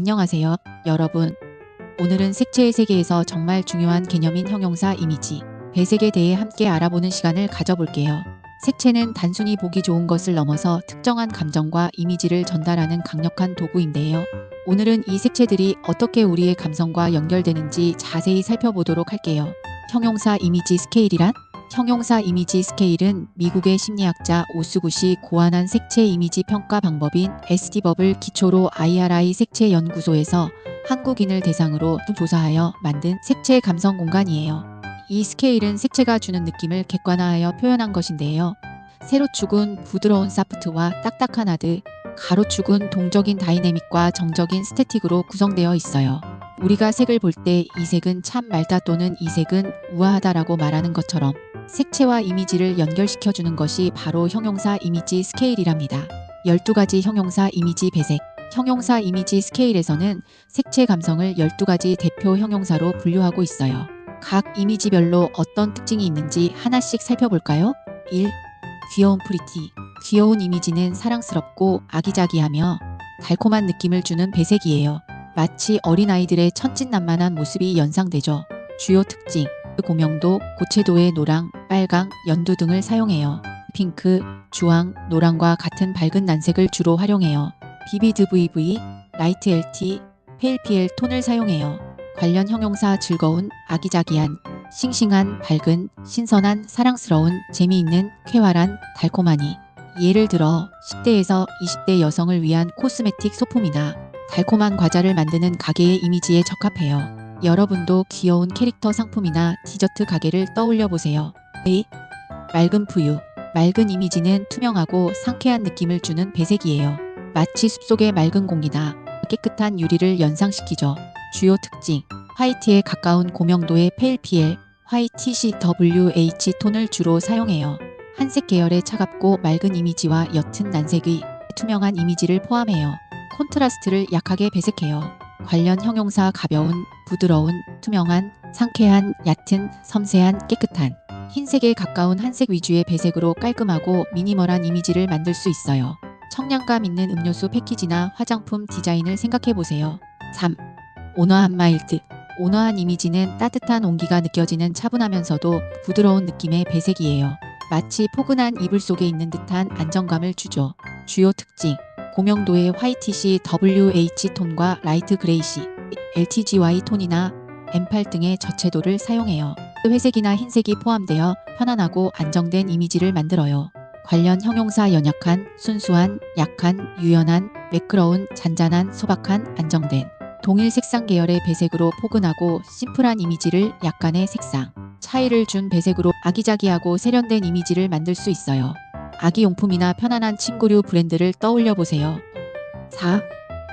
안녕하세요, 여러분. 오늘은 색채의 세계에서 정말 중요한 개념인 형용사 이미지, 배색에 대해 함께 알아보는 시간을 가져볼게요. 색채는 단순히 보기 좋은 것을 넘어서 특정한 감정과 이미지를 전달하는 강력한 도구인데요. 오늘은 이 색채들이 어떻게 우리의 감성과 연결되는지 자세히 살펴보도록 할게요. 형용사 이미지 스케일이란? 형용사 이미지 스케일은 미국의 심리학자 오스굿이 고안한 색채 이미지 평가 방법인 SD법을 기초로 IRI 색채 연구소에서 한국인을 대상으로 조사하여 만든 색채 감성 공간이에요. 이 스케일은 색채가 주는 느낌을 객관화하여 표현한 것인데요. 세로축은 부드러운 사프트와 딱딱한 하드, 가로축은 동적인 다이내믹과 정적인 스태틱으로 구성되어 있어요. 우리가 색을 볼 때 이 색은 참 맑다 또는 이 색은 우아하다라고 말하는 것처럼 색채와 이미지를 연결시켜 주는 것이 바로 형용사 이미지 스케일이랍니다. 12가지 형용사 이미지 배색 형용사 이미지 스케일에서는 색채 감성을 12가지 대표 형용사로 분류하고 있어요. 각 이미지별로 어떤 특징이 있는지 하나씩 살펴볼까요? 1. 귀여운 프리티. 귀여운 이미지는 사랑스럽고 아기자기하며 달콤한 느낌을 주는 배색이에요. 마치 어린아이들의 천진난만한 모습이 연상되죠. 주요 특징. 고명도, 고채도의 노랑, 빨강, 연두 등을 사용해요. 핑크, 주황, 노랑과 같은 밝은 난색을 주로 활용해요. BBDVV, 라이트 LT, 페일 PL 톤을 사용해요. 관련 형용사 즐거운, 아기자기한, 싱싱한, 밝은, 신선한, 사랑스러운, 재미있는, 쾌활한, 달콤하니. 예를 들어 10대에서 20대 여성을 위한 코스메틱 소품이나 달콤한 과자를 만드는 가게의 이미지에 적합해요. 여러분도 귀여운 캐릭터 상품이나 디저트 가게를 떠올려 보세요. A. 맑은 푸유. 맑은 이미지는 투명하고 상쾌한 느낌을 주는 배색이에요. 마치 숲속의 맑은 공기나 깨끗한 유리를 연상시키죠. 주요 특징. 화이트에 가까운 고명도의 페일 PL, 화이트 CWH 톤을 주로 사용해요. 한색 계열의 차갑고 맑은 이미지와 옅은 난색의 투명한 이미지를 포함해요. 콘트라스트를 약하게 배색해요. 관련 형용사 가벼운, 부드러운, 투명한, 상쾌한, 얕은, 섬세한, 깨끗한. 흰색에 가까운 한색 위주의 배색으로 깔끔하고 미니멀한 이미지를 만들 수 있어요. 청량감 있는 음료수 패키지나 화장품 디자인을 생각해 보세요. 3. 온화한 마일드. 온화한 이미지는 따뜻한 온기가 느껴지는 차분하면서도 부드러운 느낌의 배색이에요. 마치 포근한 이불 속에 있는 듯한 안정감을 주죠. 주요 특징. 고명도의 화이티시 WH 톤과 라이트 그레이시, LTGY 톤이나 M8 등의 저채도를 사용해요. 회색이나 흰색이 포함되어 편안하고 안정된 이미지를 만들어요. 관련 형용사 연약한, 순수한, 약한, 유연한, 매끄러운, 잔잔한, 소박한, 안정된. 동일 색상 계열의 배색으로 포근하고 심플한 이미지를 약간의 색상, 차이를 준 배색으로 아기자기하고 세련된 이미지를 만들 수 있어요. 아기용품이나 편안한 친구류 브랜드를 떠올려 보세요. 4.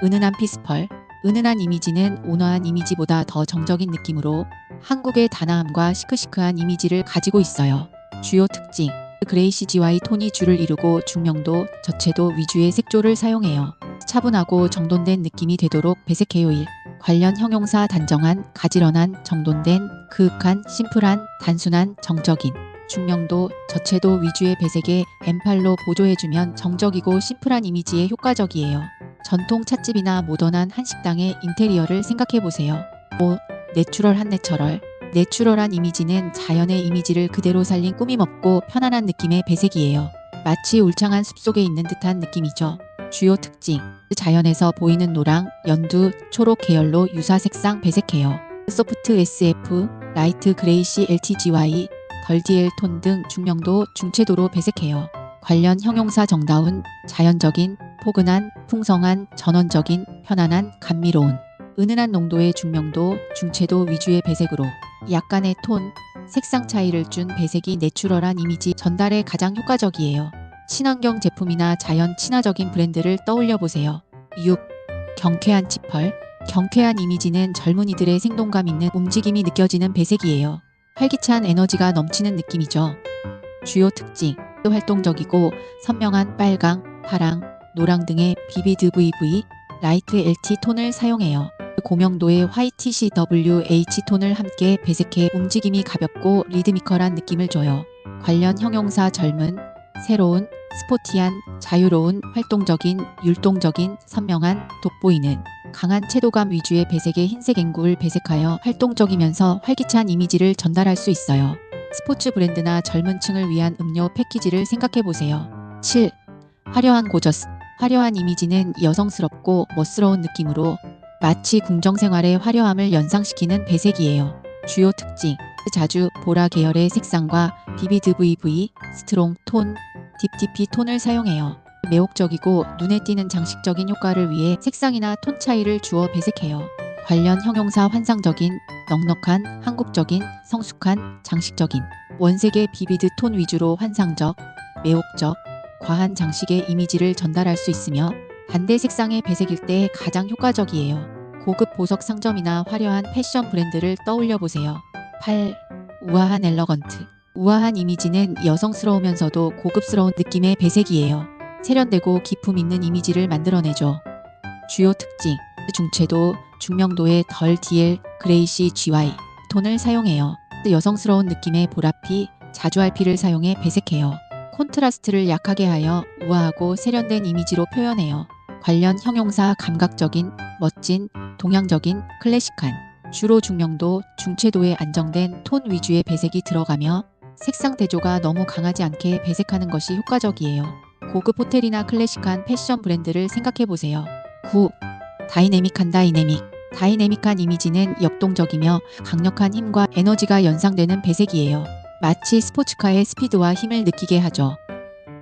은은한 피스펄. 은은한 이미지는 온화한 이미지보다 더 정적인 느낌으로 한국의 단아함과 시크시크한 이미지를 가지고 있어요. 주요 특징. 그레이시지와의 톤이 줄을 이루고 중명도, 저채도 위주의 색조를 사용해요. 차분하고 정돈된 느낌이 되도록 배색해요 1. 관련 형용사 단정한, 가지런한, 정돈된, 그윽한, 심플한, 단순한, 정적인. 중명도, 저채도 위주의 배색에 엠팔로 보조해주면 정적이고 심플한 이미지에 효과적이에요. 전통 찻집이나 모던한 한식당의 인테리어를 생각해보세요. 5. 내추럴한 내처럴. 내추럴한 이미지는 자연의 이미지를 그대로 살린 꾸밈없고 편안한 느낌의 배색이에요. 마치 울창한 숲속에 있는 듯한 느낌이죠. 주요 특징. 자연에서 보이는 노랑, 연두, 초록 계열로 유사 색상 배색해요. 소프트 SF, 라이트 그레이시 LTGY, 덜디엘 톤 등 중명도, 중채도로 배색해요. 관련 형용사 정다운, 자연적인, 포근한, 풍성한, 전원적인, 편안한, 감미로운. 은은한 농도의 중명도, 중채도 위주의 배색으로 약간의 톤, 색상 차이를 준 배색이 내추럴한 이미지 전달에 가장 효과적이에요. 친환경 제품이나 자연 친화적인 브랜드를 떠올려 보세요. 6. 경쾌한 치펄. 경쾌한 이미지는 젊은이들의 생동감 있는 움직임이 느껴지는 배색이에요. 활기찬 에너지가 넘치는 느낌이죠. 주요 특징. 활동적이고 선명한 빨강, 파랑, 노랑 등의 BBDVV, 라이트 LT 톤을 사용해요. 고명도의 화이트 CWH 톤을 함께 배색해 움직임이 가볍고 리드미컬한 느낌을 줘요. 관련 형용사 젊은, 새로운, 스포티한, 자유로운, 활동적인, 율동적인, 선명한, 돋보이는 강한 채도감 위주의 배색의 흰색 앵구를 배색하여 활동적이면서 활기찬 이미지를 전달할 수 있어요. 스포츠 브랜드나 젊은 층을 위한 음료 패키지를 생각해 보세요. 7. 화려한 고저스. 화려한 이미지는 여성스럽고 멋스러운 느낌으로 마치 궁정생활의 화려함을 연상시키는 배색이에요. 주요 특징. 자주 보라 계열의 색상과 비비드 VV, 스트롱 톤, 딥디피 톤을 사용해요. 매혹적이고 눈에 띄는 장식적인 효과를 위해 색상이나 톤 차이를 주어 배색해요. 관련 형용사 환상적인, 넉넉한, 한국적인, 성숙한, 장식적인, 원색의 비비드 톤 위주로 환상적, 매혹적, 과한 장식의 이미지를 전달할 수 있으며 반대 색상의 배색일 때 가장 효과적이에요. 고급 보석 상점이나 화려한 패션 브랜드를 떠올려 보세요. 8. 우아한 엘러건트. 우아한 이미지는 여성스러우면서도 고급스러운 느낌의 배색이에요. 세련되고 기품 있는 이미지를 만들어내죠. 주요 특징. 중채도, 중명도의 덜 DL, 그레이시 GY 톤을 사용해요. 여성스러운 느낌의 보라피, 자주알피를 사용해 배색해요. 콘트라스트를 약하게 하여 우아하고 세련된 이미지로 표현해요. 관련 형용사 감각적인, 멋진, 동양적인, 클래식한, 주로 중명도, 중채도에 안정된 톤 위주의 배색이 들어가며 색상 대조가 너무 강하지 않게 배색하는 것이 효과적이에요. 고급 호텔이나 클래식한 패션 브랜드를 생각해 보세요. 9. 다이내믹한 다이내믹. 다이내믹한 이미지는 역동적이며 강력한 힘과 에너지가 연상되는 배색이에요. 마치 스포츠카의 스피드와 힘을 느끼게 하죠.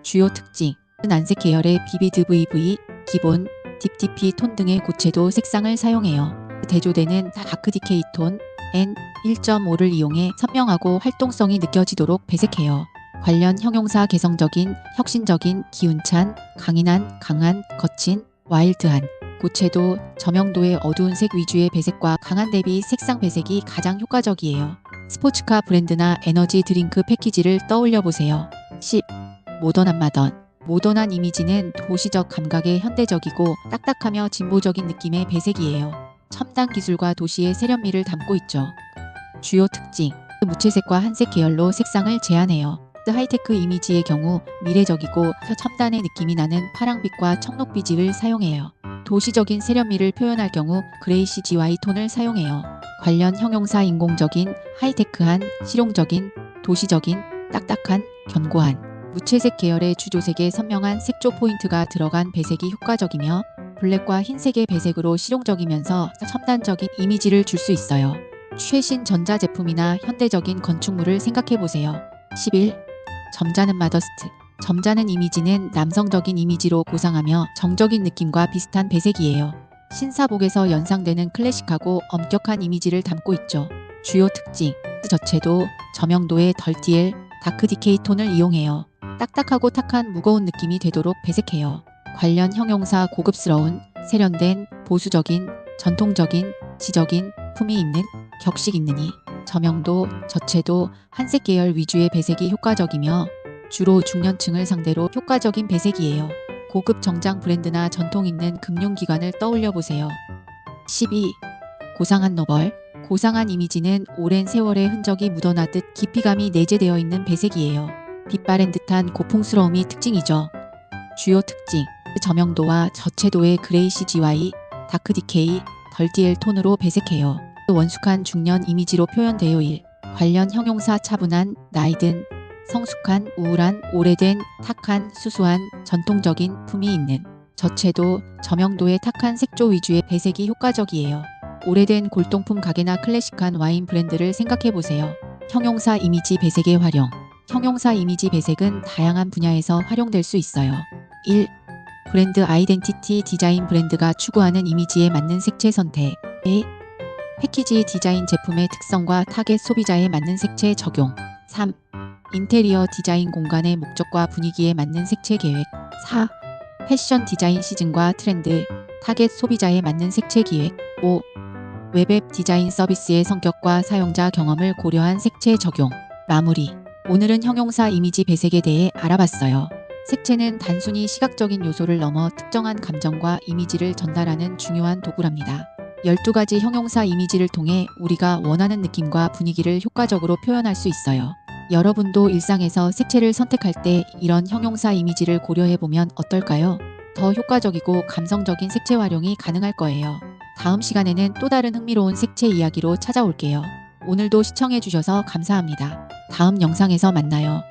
주요 특징. 난색 계열의 비비드 VV, 기본, 딥디피 톤 등의 고채도 색상을 사용해요. 대조되는 다크 디케이 톤 N1.5를 이용해 선명하고 활동성이 느껴지도록 배색해요. 관련 형용사 개성적인, 혁신적인, 기운찬, 강인한, 강한, 거친, 와일드한, 고채도, 저명도의 어두운 색 위주의 배색과 강한 대비 색상 배색이 가장 효과적이에요. 스포츠카 브랜드나 에너지 드링크 패키지를 떠올려 보세요. 10. 모던한 마던. 모던한 이미지는 도시적 감각의 현대적이고 딱딱하며 진보적인 느낌의 배색이에요. 첨단 기술과 도시의 세련미를 담고 있죠. 주요 특징. 무채색과 한색 계열로 색상을 제한해요. 하이테크 이미지의 경우 미래적이고 첨단의 느낌이 나는 파랑빛과 청록빛을 사용해요. 도시적인 세련미를 표현할 경우 그레이시 GY 톤을 사용해요. 관련 형용사 인공적인, 하이테크한, 실용적인, 도시적인, 딱딱한, 견고한, 무채색 계열의 주조색에 선명한 색조 포인트가 들어간 배색이 효과적이며 블랙과 흰색의 배색으로 실용적이면서 첨단적인 이미지를 줄 수 있어요. 최신 전자제품이나 현대적인 건축물을 생각해 보세요. 11. 점잖은 마더스트. 점잖은 이미지는 남성적인 이미지로 고상하며 정적인 느낌과 비슷한 배색이에요. 신사복에서 연상되는 클래식하고 엄격한 이미지를 담고 있죠. 주요 특징. 저체도, 저명도의 덜 DL, 다크 디케이 톤을 이용해요. 딱딱하고 탁한 무거운 느낌이 되도록 배색해요. 관련 형용사 고급스러운, 세련된, 보수적인, 전통적인, 지적인, 품이 있는, 격식 있느니, 저명도, 저채도, 한색 계열 위주의 배색이 효과적이며 주로 중년층을 상대로 효과적인 배색이에요. 고급 정장 브랜드나 전통 있는 금융기관을 떠올려 보세요. 12. 고상한 노벌. 고상한 이미지는 오랜 세월의 흔적이 묻어나듯 깊이감이 내재되어 있는 배색이에요. 빛바랜 듯한 고풍스러움이 특징이죠. 주요 특징. 저명도와 저채도의 그레이시 GY, 다크 디케이, 덜디엘 톤으로 배색해요. 원숙한 중년 이미지로 표현되어 일. 관련 형용사 차분한, 나이든, 성숙한, 우울한, 오래된, 탁한, 수수한, 전통적인 품이 있는 저채도, 저명도의 탁한 색조 위주의 배색이 효과적이에요. 오래된 골동품 가게나 클래식한 와인 브랜드를 생각해 보세요. 형용사 이미지 배색의 활용. 형용사 이미지 배색은 다양한 분야에서 활용될 수 있어요. 1. 브랜드 아이덴티티 디자인 브랜드가 추구하는 이미지에 맞는 색채 선택. 2. 패키지 디자인 제품의 특성과 타겟 소비자에 맞는 색채 적용. 3. 인테리어 디자인 공간의 목적과 분위기에 맞는 색채 계획. 4. 패션 디자인 시즌과 트렌드, 타겟 소비자에 맞는 색채 기획. 5. 웹앱 디자인 서비스의 성격과 사용자 경험을 고려한 색채 적용. 마무리. 오늘은 형용사 이미지 배색에 대해 알아봤어요. 색채는 단순히 시각적인 요소를 넘어 특정한 감정과 이미지를 전달하는 중요한 도구랍니다. 12가지 형용사 이미지를 통해 우리가 원하는 느낌과 분위기를 효과적으로 표현할 수 있어요. 여러분도 일상에서 색채를 선택할 때 이런 형용사 이미지를 고려해 보면 어떨까요? 더 효과적이고 감성적인 색채 활용이 가능할 거예요. 다음 시간에는 또 다른 흥미로운 색채 이야기로 찾아올게요. 오늘도 시청해 주셔서 감사합니다. 다음 영상에서 만나요.